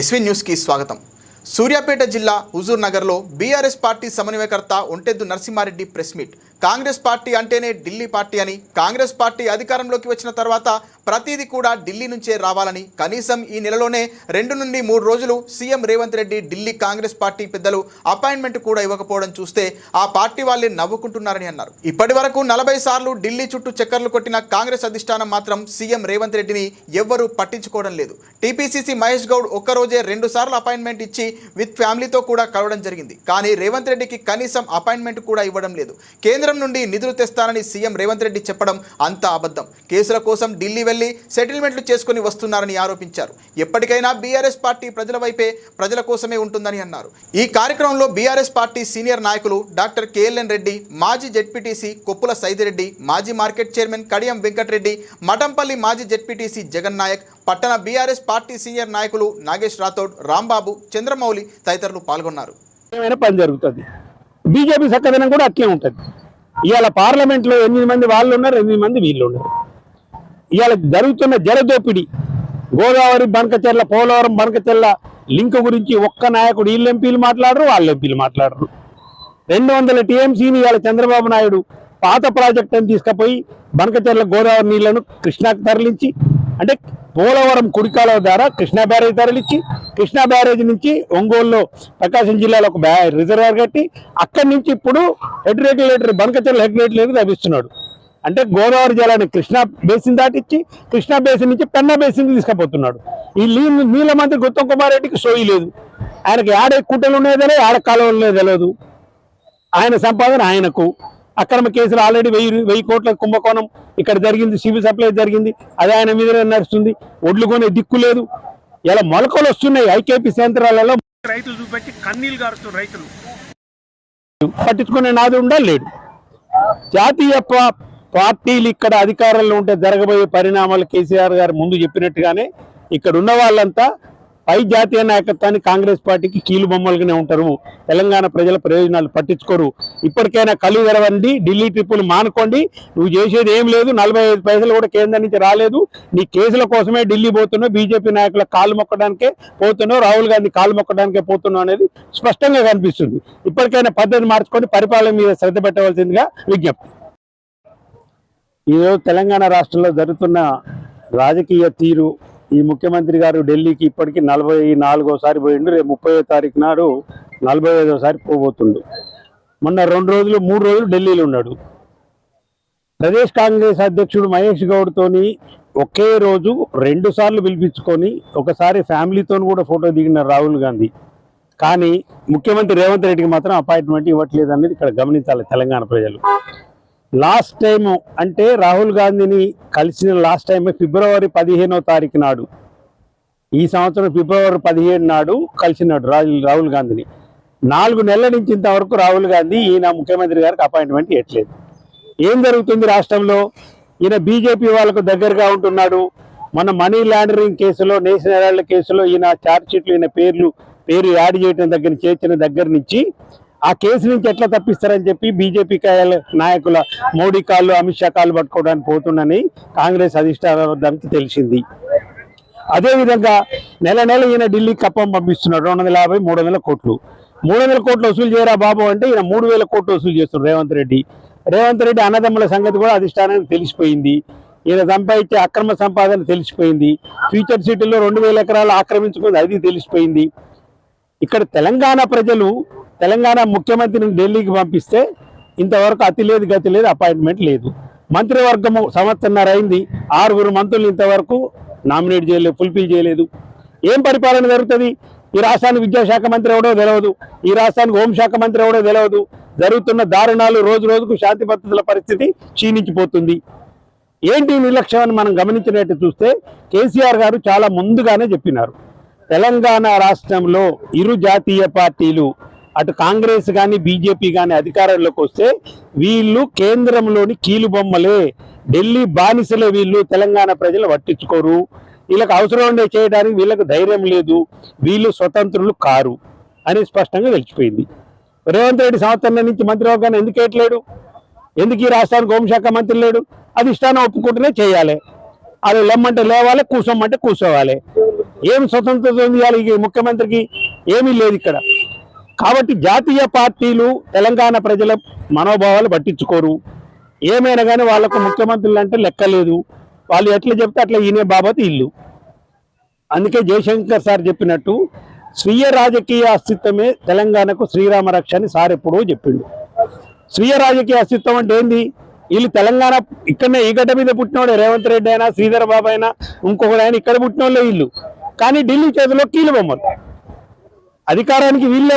SV న్యూస్కి స్వాగతం. సూర్యాపేట జిల్లా హుజూర్ నగర్లో బీఆర్ఎస్ పార్టీ సమన్వయకర్త Ontheddu Narasimhareddy press meet. Congress party అంటేనే ఢిల్లీ పార్టీ అని కాంగ్రెస్ పార్టీ అధికారంలోకి వచ్చిన తర్వాత ప్రతిదీ కూడా ఢిల్లీ నుంచే రావాలని. కనీసం ఈ నెలలోనే రెండు నుండి మూడు రోజులు CM Revanth Reddy Delhi Congress party పెద్దలు అపాయింట్మెంట్ కూడా ఇవ్వకపోవడం చూస్తే ఆ పార్టీ వాళ్ళే నవ్వుకుంటున్నారని అన్నారు. ఇప్పటి వరకు నలభై సార్లు ఢిల్లీ చుట్టూ చక్కర్లు కొట్టిన కాంగ్రెస్ అధిష్టానం మాత్రం సీఎం రేవంత్ రెడ్డిని ఎవ్వరూ పట్టించుకోవడం లేదు. టీపీసీసీ మహేష్ గౌడ్ ఒక్కరోజే రెండు సార్లు అపాయింట్మెంట్ ఇచ్చి విత్ ఫ్యామిలీతో కూడా కలవడం జరిగింది. కానీ రేవంత్ రెడ్డికి కనీసం అపాయింట్మెంట్ కూడా ఇవ్వడం లేదు. కేంద్రం నుండి నిధులు తెస్తానని సీఎం రేవంత్ రెడ్డి చెప్పడం అంత అబద్ధం. కేసుల కోసం ఢిల్లీ వెళ్ళి సెటిల్మెంట్లు చేసుకుని వస్తున్నారని ఆరోపించారు. ఎప్పటికైనా బీఆర్ఎస్ పార్టీ ప్రజల వైపే ప్రజల కోసమే ఉంటుందని అన్నారు. ఈ కార్యక్రమంలో బీఆర్ఎస్ పార్టీ సీనియర్ నాయకులు డాక్టర్ కేఎల్ఎన్ రెడ్డి మాజీ జెడ్పీటీసీ కొప్పుల సైదిరెడ్డి మాజీ మార్కెట్ చైర్మన్ కడియం వెంకటరెడ్డి మఠంపల్లి మాజీ జెడ్పీటీసీ జగన్ నాయక్ పట్టణ బీఆర్ఎస్ పార్టీ సీనియర్ నాయకులు నాగేష్ రాథోడ్ రాంబాబు చంద్రమౌళి తదితరులు పాల్గొన్నారు. పని జరుగుతుంది. బీజేపీ సక్కదనం కూడా అట్లే ఉంటుంది. ఇవాళ పార్లమెంట్లో ఎనిమిది మంది వాళ్ళు ఉన్నారు ఎనిమిది మంది వీళ్ళు ఉన్నారు. ఇవాళ జరుగుతున్న జరదోపిడి గోదావరి బనకచెర్ల పోలవరం బనకచెర్ల లింక్ గురించి ఒక్క నాయకుడు వీళ్ళు ఎంపీలు మాట్లాడరు వాళ్ళ ఎంపీలు మాట్లాడరు. రెండు వందల టీఎంసీని ఇవాళ చంద్రబాబు నాయుడు పాత ప్రాజెక్ట్ అని తీసుకుపోయి బనకచెర్ల గోదావరి నీళ్ళను కృష్ణాకు తరలించి అంటే పోలవరం కుడికాలువ ద్వారా కృష్ణా బ్యారేజ్ తరలిచ్చి కృష్ణా బ్యారేజ్ నుంచి ఒంగోలులో ప్రకాశం జిల్లాలో ఒక బ్యా రిజర్వాయర్ కట్టి అక్కడి నుంచి ఇప్పుడు head regulator Banakacherla head regulator తవ్విస్తున్నాడు అంటే గోదావరి జలాన్ని కృష్ణా బేసిన్ దాటిచ్చి కృష్ణా బేసిన్ నుంచి పెన్నా బేసిన్ తీసుకుపోతున్నాడు. ఈ నీళ్ళు నీళ్ళ మంత్రి గౌతమ్ కుమార్ రెడ్డికి సోయి లేదు. ఆయనకి ఆడే కుట్టలు ఉన్నాయో తెలియదు ఆడ కాలువలు ఉన్నాయో తెలియదు. ఆయన సంపాదన ఆయనకు. అక్రమ కేసులు ఆల్రెడీ వెయ్యి వెయ్యి కోట్ల కుంభకోణం ఇక్కడ జరిగింది సివిల్ సప్లై జరిగింది అది ఆయన మీద నడుస్తుంది. ఒడ్లు కొనే దిక్కు లేదు. ఇలా మొలకలు వస్తున్నాయి ఐకేపీ కేంద్రాలలో. రైతులు చూపెట్టి కన్నీళ్ళు గారుతున్నారు రైతులు. పట్టించుకునే నాది ఉండాలి లేడు జాతీయ పార్టీలు ఇక్కడ అధికారంలో ఉంటే జరగబోయే పరిణామాలు కేసీఆర్ గారు ముందు చెప్పినట్టుగానే ఇక్కడ ఉన్న వాళ్ళంతా పై జాతీయ నాయకత్వాన్ని కాంగ్రెస్ పార్టీకి కీలు బొమ్మలుగానే ఉంటారు. తెలంగాణ ప్రజల ప్రయోజనాలు పట్టించుకోరు. ఇప్పటికైనా కళ్ళు తెరవండి ఢిల్లీ ట్రిప్పులు మానుకోండి. నువ్వు చేసేది ఏం లేదు నలభై ఐదు పైసలు కూడా కేంద్రం నుంచి రాలేదు. నీ కేసుల కోసమే ఢిల్లీ పోతున్నావు బీజేపీ నాయకుల కాలు మొక్కడానికే పోతున్నావు రాహుల్ గాంధీ కాలు మొక్కడానికే పోతున్నావు అనేది స్పష్టంగా కనిపిస్తుంది. ఇప్పటికైనా పద్ధతి మార్చుకొని పరిపాలన మీద శ్రద్ధ పెట్టవలసిందిగా విజ్ఞప్తి. ఈరోజు తెలంగాణ రాష్ట్రంలో జరుగుతున్న రాజకీయ తీరు ఈ ముఖ్యమంత్రి గారు ఢిల్లీకి ఇప్పటికి నలభై నాలుగోసారి పోయిండు. రేపు ముప్పై తారీఖు నాడు నలభై ఐదోసారి పోబోతుండు. మొన్న రెండు రోజులు మూడు రోజులు ఢిల్లీలో ఉన్నాడు. ప్రదేశ్ కాంగ్రెస్ అధ్యక్షుడు మహేష్ గౌడ్తోని ఒకే రోజు రెండు సార్లు పిలిపించుకొని ఒకసారి ఫ్యామిలీతో కూడా ఫోటో దిగిన రాహుల్ గాంధీ. కానీ ముఖ్యమంత్రి రేవంత్ రెడ్డికి మాత్రం అపాయింట్మెంట్ ఇవ్వట్లేదు అనేది ఇక్కడ గమనించాలి తెలంగాణ ప్రజలు. లాస్ట్ టైం అంటే రాహుల్ గాంధీని కలిసిన లాస్ట్ టైం ఫిబ్రవరి పదిహేనో తారీఖు నాడు. ఈ సంవత్సరం ఫిబ్రవరి పదిహేను నాడు కలిసినాడు రాహుల్ రాహుల్ గాంధీని. నాలుగు నెలల నుంచి ఇంతవరకు రాహుల్ గాంధీ ఈయన ముఖ్యమంత్రి గారికి అపాయింట్మెంట్ ఇవ్వట్లేదు. ఏం జరుగుతుంది రాష్ట్రంలో? ఈయన బీజేపీ వాళ్ళకు దగ్గరగా ఉంటున్నాడు. మన మనీ లాండరింగ్ కేసులో నేషనల్ కేసులో ఈయన ఛార్జ్ షీట్లు ఈయన పేర్లు పేరు యాడ్ చేయడం దగ్గర చేర్చిన దగ్గర నుంచి ఆ కేసు నుంచి ఎట్లా తప్పిస్తారని చెప్పి బీజేపీ నాయకుల మోడీ కాళ్ళు అమిత్ షా కాళ్ళు పట్టుకోవడానికి పోతుందని కాంగ్రెస్ అధిష్టానానికి తెలిసింది. అదేవిధంగా నెల నెల ఈయన ఢిల్లీ కప్పం పంపిస్తున్నాడు. రెండు వందల యాభై మూడు వందల కోట్లు. మూడు వందల కోట్లు వసూలు చేయరా బాబు అంటే ఈయన మూడు వేల కోట్లు వసూలు చేస్తున్నాడు రేవంత్ రెడ్డి. రేవంత్ రెడ్డి అన్నదమ్ముల సంగతి కూడా అధిష్టానానికి తెలిసిపోయింది. ఈయన సంపాదించే అక్రమ సంపాదన తెలిసిపోయింది. ఫ్యూచర్ సిటీలో రెండు వేల ఎకరాలు ఆక్రమించుకుంది అది తెలిసిపోయింది. ఇక్కడ తెలంగాణ ప్రజలు తెలంగాణ ముఖ్యమంత్రిని ఢిల్లీకి పంపిస్తే ఇంతవరకు అతి లేదు గతి లేదు అపాయింట్మెంట్ లేదు. మంత్రివర్గము సంవత్సరన్నర అయింది. ఆరుగురు మంత్రులు ఇంతవరకు నామినేట్ చేయలేదు ఫుల్ఫిల్ చేయలేదు. ఏం పరిపాలన జరుగుతుంది? ఈ రాష్ట్రానికి విద్యాశాఖ మంత్రి ఎవడో తెలియదు ఈ రాష్ట్రానికి హోంశాఖ మంత్రి ఎవడో తెలియదు జరుగుతున్న దారుణాలు రోజు రోజుకు శాంతి భద్రతల పరిస్థితి క్షీణించిపోతుంది. ఏంటి ఈ నిర్లక్ష్యం అని మనం గమనించినట్టు చూస్తే కేసీఆర్ గారు చాలా ముందుగానే చెప్పినారు. తెలంగాణ రాష్ట్రంలో ఇరు జాతీయ పార్టీలు అటు కాంగ్రెస్ కానీ బీజేపీ కానీ అధికారంలోకి వస్తే వీళ్ళు కేంద్రంలోని కీలుబొమ్మలే ఢిల్లీ బానిసలే వీళ్ళు తెలంగాణ ప్రజలు పట్టించుకోరు. వీళ్ళకి అవసరం ఉండే చేయడానికి వీళ్ళకి ధైర్యం లేదు. వీళ్ళు స్వతంత్రులు కారు అని స్పష్టంగా తెలిసిపోయింది. రేవంత్ రెడ్డి సంవత్సరం నుంచి మంత్రివర్గాన్ని ఎందుకు వేయట్లేడు ఎందుకు ఈ రాష్ట్రానికి హోంశాఖ మంత్రి లేడు? అది ఇష్టాన్ని ఒప్పుకుంటూనే చేయాలి. అది లెమ్మంటే లేవాలి కూసోమంటే కూర్చోవాలి ఏం స్వతంత్రత ఉంది ఇవాళ ఈ ముఖ్యమంత్రికి? ఏమీ లేదు ఇక్కడ. కాబట్టి జాతీయ పార్టీలు తెలంగాణ ప్రజల మనోభావాలు పట్టించుకోరు. ఏమైనా కానీ వాళ్ళకు ముఖ్యమంత్రులు అంటే లెక్కలేదు. వాళ్ళు ఎట్లా చెప్తే అట్లా ఈయన బాబత్ ఇల్లు. అందుకే జయశంకర్ సార్ చెప్పినట్టు స్వీయ రాజకీయ అస్తిత్వమే తెలంగాణకు శ్రీరామ రక్ష అని సార్ ఎప్పుడో చెప్పిండు. స్వీయ రాజకీయ అస్తిత్వం అంటే ఏంది? వీళ్ళు తెలంగాణ ఇక్కడనే ఈ గడ్డ మీద పుట్టినోడే రేవంత్ రెడ్డి అయినా శ్రీధర్ బాబు అయినా ఇంకొకడు అయినా ఇక్కడ పుట్టినోళ్ళే వీళ్ళు. కానీ ఢిల్లీ చేతిలో కీలు బొమ్మలు అధికారానికి వీళ్ళే